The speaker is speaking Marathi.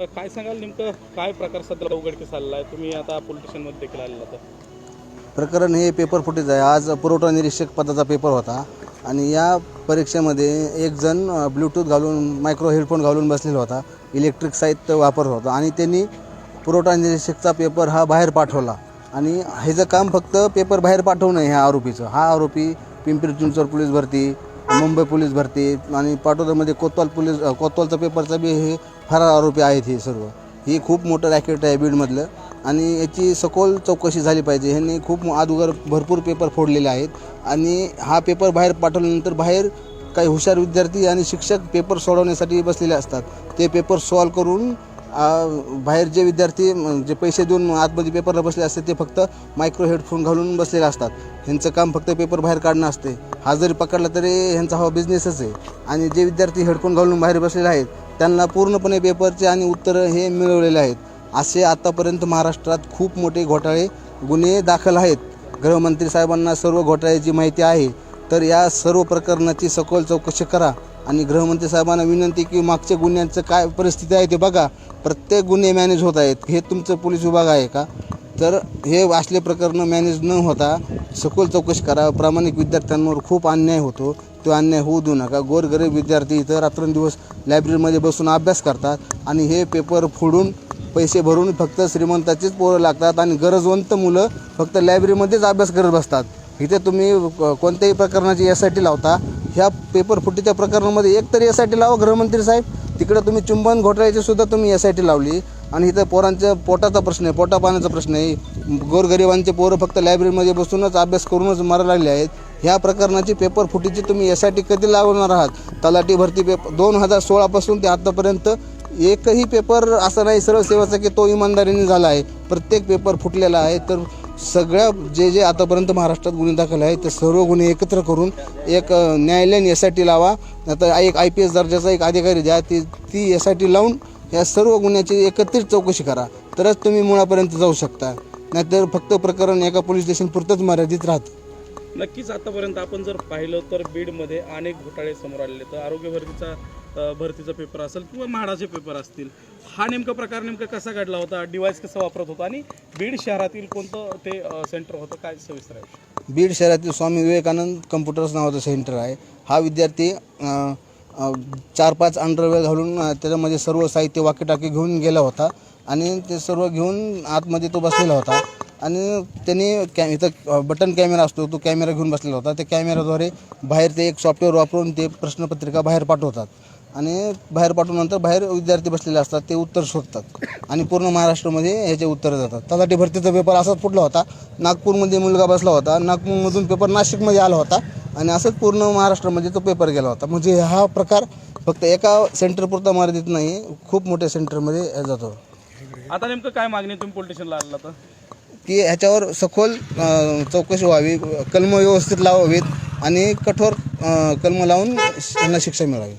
काय सांगाल नेमकं? काय प्रकार सध्या उघडकीस आलेला आहे? तुम्ही आता पोलीस स्टेशनमध्ये देखील आलेला तर प्रकरण हे पेपर फुटेज आहे. आज पुरवठा निरीक्षक पदाचा पेपर होता. आणि या परीक्षेमध्ये एक जण ब्लूटूथ घालून मायक्रो हेडफोन घालून बसलेला होता. इलेक्ट्रिक साहित्य वापरत होता. आणि त्यांनी पुरवठा निरीक्षकचा पेपर हा बाहेर पाठवला. आणि ह्याचं काम फक्त पेपर बाहेर पाठवणं ह्या आरोपीचं. हा आरोपी पिंपरी चिंचवड पोलीस भरती मुंबई पोलीस भरती आणि पाटोद्यामध्ये कोतवाल पोलीस कोतवालचा पेपरचा बी हे फरार आरोपी आहेत हे सर्व. ही खूप मोठं रॅकेट आहे बीडमधलं. आणि याची सखोल चौकशी झाली पाहिजे. ह्यांनी खूप अगोदर भरपूर पेपर फोडलेले आहेत. आणि हा पेपर बाहेर पाठवल्यानंतर बाहेर काही हुशार विद्यार्थी आणि शिक्षक पेपर सोडवण्यासाठी बसलेले असतात. ते पेपर सॉल्व करून बाहेर जे विद्यार्थी जे पैसे देऊन आतमध्ये पेपरला बसले असतात ते फक्त मायक्रो हेडफोन घालून बसलेले असतात. ह्यांचं काम फक्त पेपर बाहेर काढणं असते. हा जरी पकडला तरी ह्यांचा हा बिझनेसच आहे. आणि जे विद्यार्थी हेडफोन घालून बाहेर बसलेले आहेत त्यांना पूर्णपणे पेपरचे आणि उत्तरं हे मिळवलेले आहेत. असे आतापर्यंत महाराष्ट्रात खूप मोठे घोटाळे गुन्हे दाखल आहेत. गृहमंत्री साहेबांना सर्व घोटाळ्याची माहिती आहे. तर या सर्व प्रकरणाची सखोल चौकशी करा आणि गृहमंत्री साहेबांना विनंती की मागच्या गुन्ह्यांचं काय परिस्थिती आहे ते बघा. प्रत्येक गुन्हे मॅनेज होत आहेत. हे तुमचं पोलीस विभाग आहे का? तर हे असले प्रकरणं मॅनेज न होता सखोल चौकशी करा प्रामाणिक विद्यार्थ्यांवर खूप अन्याय होतो. तो अन्याय होऊ देऊ नका. गोरगरीब विद्यार्थी इथं रात्रंदिवस लायब्ररीमध्ये बसून अभ्यास करतात आणि हे पेपर फोडून पैसे भरून फक्त श्रीमंताचीच पोरं लागतात आणि गरजवंत मुलं फक्त लायब्ररीमध्येच अभ्यास करत बसतात. इथे तुम्ही कोणत्याही प्रकरणाची एस आय टी लावता ह्या पेपर फुटीच्या प्रकरणामध्ये एक तरी एस आय टी लावा गृहमंत्री साहेब. तिकडे तुम्ही चुंबन घोटाळ्याची सुद्धा तुम्ही एस आय टी लावली. आणि इथं पोरांचं पोटाचा प्रश्न आहे पोटा पाण्याचा प्रश्न आहे. गोरगरिबांचे पोरं फक्त लायब्ररीमध्ये बसूनच अभ्यास करूनच मरा लागले आहेत. ह्या प्रकरणाची पेपर फुटीची तुम्ही एस आय टी कधी लावणार आहात? तलाठी भरती पेपर दोन हजार सोळापासून ते आतापर्यंत एकही पेपर असा नाही सरळ सेवाचा की तो इमानदारीने झाला आहे. प्रत्येक पेपर फुटलेला आहे. तर सगळ्या जे जे आतापर्यंत महाराष्ट्रात गुन्हे दाखल आहेत ते सर्व गुन्हे एकत्र करून एक न्यायालयीन एस आय टी लावा. आता एक आय पी एस दर्जाचा एक अधिकारी द्या ती ती एस आय टी लावून या सर्व गुन्ह्याची एकत्रित चौकशी करा. तरच तुम्ही मुळापर्यंत जाऊ शकता. नाहीतर फक्त प्रकरण एका पोलीस स्टेशन पुरतंच मर्यादित राहतं. नक्कीच आतापर्यंत आपण जर पाहिलं तर बीडमध्ये अनेक घोटाळे समोर आलेले तर आरोग्य भरतीचा पेपर असेल किंवा म्हाडाचे पेपर असतील हा नेमका प्रकार नेमका कसा घडला होता? डिव्हाइस कसं वापरत होता? आणि बीड शहरातील कोणतं ते सेंटर होतं? काय सविस्तर आहे? बीड शहरातील स्वामी विवेकानंद कम्प्युटर्स नावाचं सेंटर आहे. हा विद्यार्थी चार पाच अंडरवेअर घालून त्याच्यामध्ये सर्व साहित्य वाकीटाकी घेऊन गेला होता आणि ते सर्व घेऊन आतमध्ये तो बसलेला होता. आणि त्यांनी कॅ इथं बटन कॅमेरा असतो तो कॅमेरा घेऊन बसलेला होता. त्या कॅमेराद्वारे बाहेर ते एक सॉफ्टवेअर वापरून ते प्रश्नपत्रिका बाहेर पाठवतात. आणि बाहेर पाठवल्यानंतर बाहेर विद्यार्थी बसलेले असतात ते उत्तर शोधतात. आणि पूर्ण महाराष्ट्रामध्ये ह्याचे उत्तरं जातात तलाठी भरतीचा पेपर असाच फुटला होता. नागपूरमध्ये मुलगा बसला होता. नागपूरमधून पेपर नाशिकमध्ये आला होता. आणि असंच पूर्ण महाराष्ट्रामध्ये तो पेपर गेला होता. म्हणजे हा प्रकार फक्त एका सेंटरपुरता मर्यादित नाही खूप मोठ्या सेंटरमध्ये जातो. आता नेमकं काय मागणी तुम्ही पोलीस स्टेशनला आलेला तर? की ह्याच्यावर सखोल चौकशी व्हावी कलम व्यवस्थित लावावीत आणि कठोर कलम लावून यांना शिक्षा मिळावी.